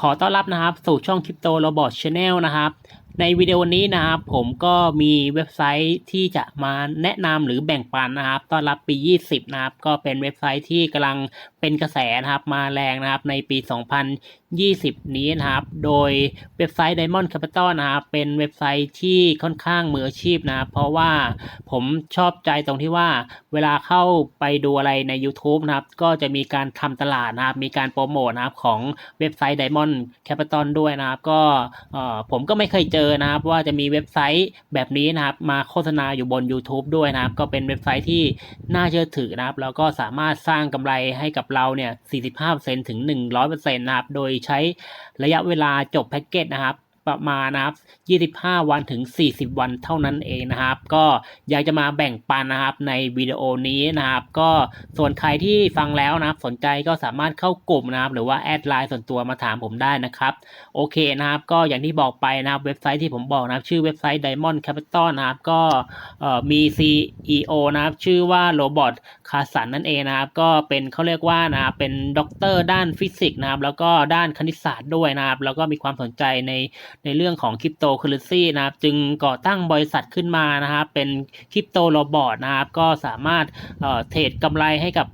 ขอต้อนรับนะครับสู่ช่อง Crypto Robot Channel นะครับ ในวิดีโอนี้นะครับผมก็มีเว็บไซต์ที่จะมาแนะนำหรือแบ่งปันนะครับต้อนรับปี 20 นะครับ ก็เป็นเว็บไซต์ที่กำลังเป็นกระแสนะครับมาแรงนะครับในปี 2020 นี้นะครับ โดยเว็บไซต์ Diamond Capital นะครับเป็นเว็บไซต์ที่ค่อนข้างมืออาชีพนะครับ เพราะว่าผมชอบใจตรงที่ว่าเวลาเข้าไปดูอะไรใน YouTube นะครับ ก็จะมีการทำตลาดนะครับ มีการโปรโมทนะครับของเว็บไซต์ Diamond Capital ด้วยนะครับ ก็เอ่อผมก็ไม่เคยเจอนะครับว่าจะมีเว็บไซต์แบบนี้นะครับมาโฆษณาอยู่บน YouTube ด้วยนะครับ ก็เป็นเว็บไซต์ที่น่าเชื่อถือนะครับ แล้วก็สามารถสร้างกำไรให้กับเราเนี่ย 45%ถึง 100%นะครับ โดยใช้ระยะเวลาจบแพ็กเกจนะครับ ประมาณนะครับ 25 วันถึง 40 วันเท่านั้นเองนะครับ ก็อยากจะมาแบ่งปันนะครับในวิดีโอนี้นะครับ ก็ส่วนใครที่ฟังแล้วนะครับ สนใจก็สามารถเข้ากลุ่มนะครับ หรือว่าแอดไลน์ส่วนตัวมาถามผมได้นะครับ โอเคนะครับ ก็อย่างที่บอกไปนะครับเว็บไซต์ที่ผมบอกนะครับ ชื่อเว็บไซต์ Diamond Capital นะครับ ก็เอ่อมี CEO นะครับ ชื่อว่าโรบอทคาสันนั่นเองนะครับ ก็เป็นเขาเรียกว่านะครับเป็นด็อกเตอร์ด้านฟิสิกส์นะครับ แล้วก็ด้านคณิตศาสตร์ด้วยนะครับ แล้วก็มีความสนใจในในเรื่องของคริปโตเคอเรนซีนะครับจึงก่อตั้งบริษัทขึ้นมานะครับเป็นคริปโตโรบอทนะครับก็สามารถเอ่อเทรดกำไรให้กับ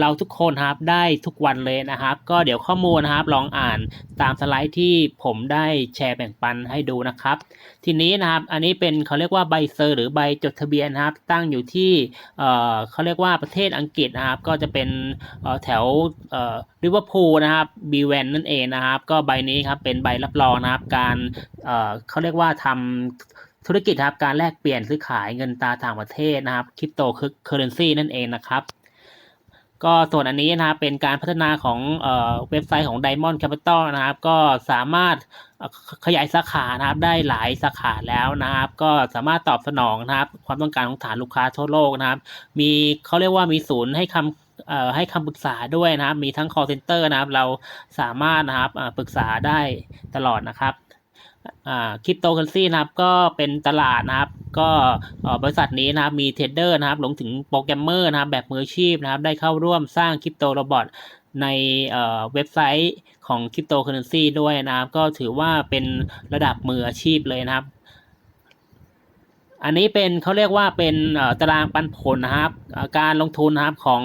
เราทุกคนครับได้ทุกวันเลยนะครับ ก็เดี๋ยวข้อมูลนะครับลองอ่านตามสไลด์ที่ผมได้แชร์แบ่งปันให้ดูนะครับ ทีนี้นะครับอันนี้เป็นเขาเรียกว่าใบเซอร์ หรือใบจดทะเบียนนะครับ ตั้งอยู่ที่เเขาเรียกว่าประเทศอังกฤษนะครับ ก็จะเป็นแถวเอ่อลิเวอร์พูลนะครับบีแวนนั่นเองนะครับ ก็ใบนี้ครับเป็นใบรับรองนะครับการเเขาเรียกว่าทำธุรกิจครับการแลกเปลี่ยนซื้อขายเงินตราต่างประเทศนะครับคริปโตเคอเรนซีนั่นเองนะครับ ก็ส่วนอันนี้นะครับเป็นการพัฒนาของเอ่อเว็บไซต์ของ Diamond Capital นะครับ ก็สามารถขยายสาขานะครับได้หลายสาขาแล้วนะครับ ก็สามารถตอบสนองนะครับ ความต้องการของฐานลูกค้าทั่วโลกนะครับ มีเขาเรียกว่ามีศูนย์ให้คำเอ่อให้คำปรึกษาด้วยนะครับ มีทั้ง call center นะครับ เราสามารถนะครับอ่าปรึกษาได้ตลอดนะครับ คริปโตเคอเรนซีนะครับก็เป็นตลาดนะครับ ก็บริษัทนี้นะครับมีเทรดเดอร์นะครับลงถึงโปรแกรมเมอร์นะครับแบบมืออาชีพนะครับได้เข้าร่วมสร้างคริปโตโรบอทในเอ่อเว็บไซต์ของคริปโตเคอเรนซีด้วยนะครับ ก็ถือว่าเป็นระดับมืออาชีพเลยนะครับ อันนี้เป็นเขาเรียกว่าเป็นตารางปันผลนะครับ การลงทุนนะครับของ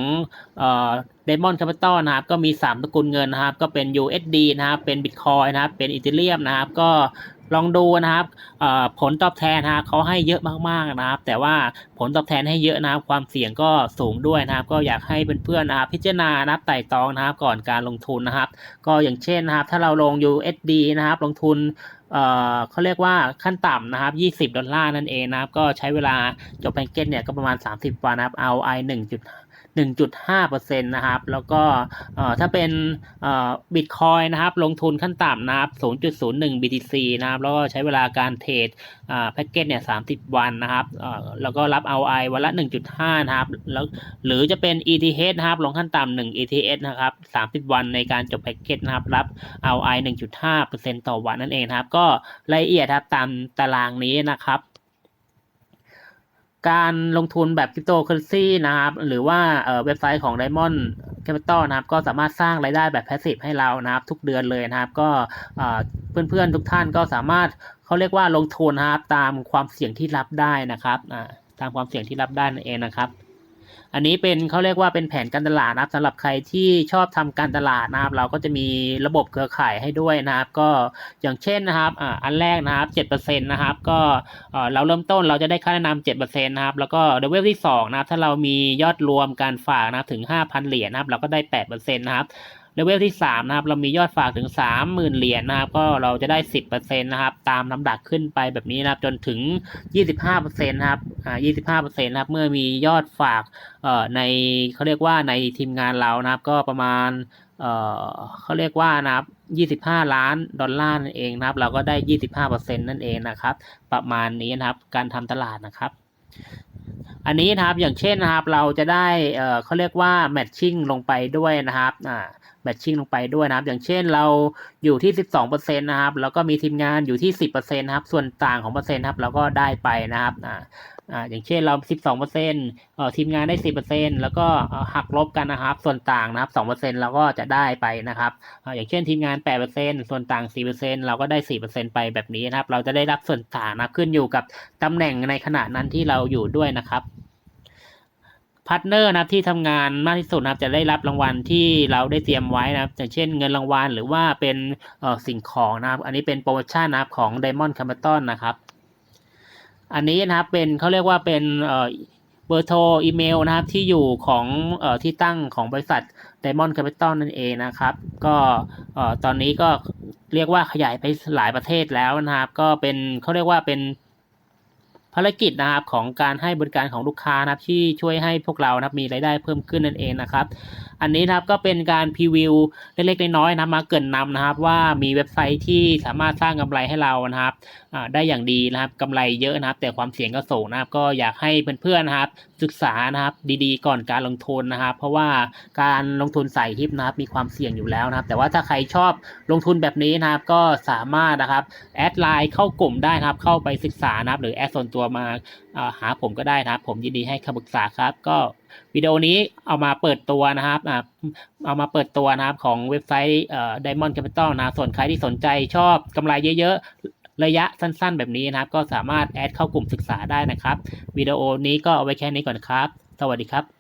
เดมอนแคปิตอลนะครับ ก็มี 3 ตระกูลเงินนะครับ ก็เป็น USD นะครับ เป็น Bitcoin นะครับ เป็นอีเทเรียมนะครับ ก็ ลองดูนะครับผลตอบแทนนะเขาให้เยอะมากๆนะครับ แต่ว่าผลตอบแทนให้เยอะนะครับ ความเสี่ยงก็สูงด้วยนะครับ ก็อยากให้เพื่อนๆนะครับพิจารณานะครับไต่ตองนะครับก่อนการลงทุนนะครับ ก็อย่างเช่นนะครับ ถ้าเราลง USD นะครับ ลงทุนเเขาเรียกว่าขั้นต่ำนะครับ 20 ดอลลาร์นั่นเองนะครับ ก็ใช้เวลาจบแพ็กเกจเนี่ยก็ประมาณ 30 วันนะครับ ROI 1.5 1.5%นะครับ แล้วก็ถ้าเป็นบิตคอยนะครับ ลงทุนขั้นต่ำนะครับ 0.01 BTC นะครับ แล้วก็ใช้เวลาการเทรดแพ็กเกจเนี่ย 30 วันนะครับ แล้วก็รับ ROI วันละ 1.5 นะครับ แล้วหรือจะเป็น ETH นะครับ ลงขั้นต่ำ 1 ETH นะครับ 30 วันในการจบแพ็กเกจนะครับ รับ ROI 1.5%ต่อวันนั่นเองนะครับ ก็รายละเอียดครับตามตารางนี้นะครับ การลงทุนแบบคริปโตเคอเรนซีนะครับ หรือว่าเอ่อเว็บไซต์ของ Diamond Capital นะครับ ก็สามารถสร้างรายได้แบบแพสซีฟให้เรานะครับ ทุกเดือนเลยนะครับ ก็เอ่อเพื่อนๆทุกท่านก็สามารถเขาเรียกว่าลงทุนนะครับ ตามความเสี่ยงที่รับได้นะครับอ่าตามความเสี่ยงที่รับได้นั่นเองนะครับ อันนี้เป็นเขาเรียกว่าเป็นแผนการตลาดนะครับสำหรับใครที่ชอบทำการตลาดนะครับ เราก็จะมีระบบเครือข่ายให้ด้วยนะครับ ก็อย่างเช่นนะครับอ่าอันแรกนะครับ7%นะครับ ก็เราเริ่มต้นเราจะได้ค่าแนะนำ7%นะครับ แล้วก็เดเวลที่2นะครับ ถ้าเรามียอดรวมการฝากนะครับถึง5,000เหรียญนะครับ เราก็ได้8%นะครับ เลเวลที่ 3 นะครับ เรามียอดฝากถึง 30,000 เหรียญนะครับ ก็เราจะได้ 10%นะครับ ตามลำดับขึ้นไปแบบนี้นะครับ จนถึง 25%นะครับอ่า25%นะครับ เมื่อมียอดฝากเอ่อในเขาเรียกว่าในทีมงานเรานะครับ ก็ประมาณเอ่อเขาเรียกว่านะครับ 25 ล้านดอลลาร์นั่นเองนะครับ เราก็ได้ 25%นั่นเองนะครับ ประมาณนี้นะครับ การทำตลาดนะครับอันนี้นะครับอย่างเช่นนะครับเราจะได้เอ่อเขาเรียกว่าแมทชิ่งลงไปด้วยนะครับอ่า แมทชิ่งลงไปด้วยนะครับ อย่างเช่นเราอยู่ที่ 12%นะครับ แล้วก็มีทีมงานอยู่ที่ 10%นะครับ ส่วนต่างของเปอร์เซ็นต์ครับเราก็ได้ไปนะครับอ่าอ่าอย่างเช่นเรา 12เปอร์เซ็นต์เอ่อทีมงานได้ 10เปอร์เซ็นต์แล้วก็หักลบกันนะครับ ส่วนต่างนะครับ2เปอร์เซ็นต์เราก็จะได้ไปนะครับอ่าอย่างเช่นทีมงาน8เปอร์เซ็นต์ส่วนต่าง 4เปอร์เซ็นต์เราก็ได้4เปอร์เซ็นต์ไปแบบนี้นะครับ เราจะได้รับส่วนต่างนะขึ้นอยู่กับตำแหน่งในขณะนั้นที่เราอยู่ด้วยนะครับ พาร์ทเนอร์นะครับที่ทำงานมากที่สุดนะครับจะได้รับรางวัลที่เราได้เตรียมไว้นะครับอย่างเช่นเงินรางวัลหรือว่าเป็นสิ่งของนะครับ อันนี้เป็นโปรโมชั่นนะครับของ Diamond c a m b e r t o n นะครับ อันนี้นะครับเป็นเขาเรียกว่าเป็นเบอร์โทรอีเมลนะครับที่อยู่ของอที่ตั้งของบริษัท Diamond Capital นั่นเองนะครับ ก็ตอนนี้ก็เรียกว่าขยายไปหลายประเทศแล้วนะครับ ก็เป็นเขาเรียกว่าเป็น ภารกิจนะครับของการให้บริการของลูกค้านะครับที่ช่วยให้พวกเรานะครับมีรายได้เพิ่มขึ้นนั่นเองนะครับ อันนี้นะครับก็เป็นการพรีวิวเล็กๆน้อยๆนะมาเกินนำนะครับ ว่ามีเว็บไซต์ที่สามารถสร้างกำไรให้เรานะครับได้อย่างดีนะครับกำไรเยอะนะครับ แต่ความเสี่ยงก็สูงนะครับ ก็อยากให้เพื่อนๆนะครับ ศึกษานะครับดีๆ ก่อนการลงทุนนะครับ เพราะว่าการลงทุนใส่ทิปนะครับ มีความเสี่ยงอยู่แล้วนะครับ แต่ว่าถ้าใครชอบลงทุนแบบนี้นะครับ ก็สามารถนะครับแอดไลน์เข้ากลุ่มได้นะครับ เข้าไปศึกษานะครับ หรือแอดส่วนตัวมาอ่าหาผมก็ได้นะครับ ผมยินดีให้คำปรึกษาครับ ก็วิดีโอนี้เอามาเปิดตัวนะครับเอามาเปิดตัวนะครับของเว็บไซต์ไดมอ Diamond Capital นะส่วนใครที่สนใจชอบกำไรเยอะๆ ระยะสั้นๆ แบบนี้นะครับ ก็สามารถแอดเข้ากลุ่มศึกษาได้นะครับวิดีโอนี้ก็เอาไว้แค่นี้ก่อนครับ สวัสดีครับ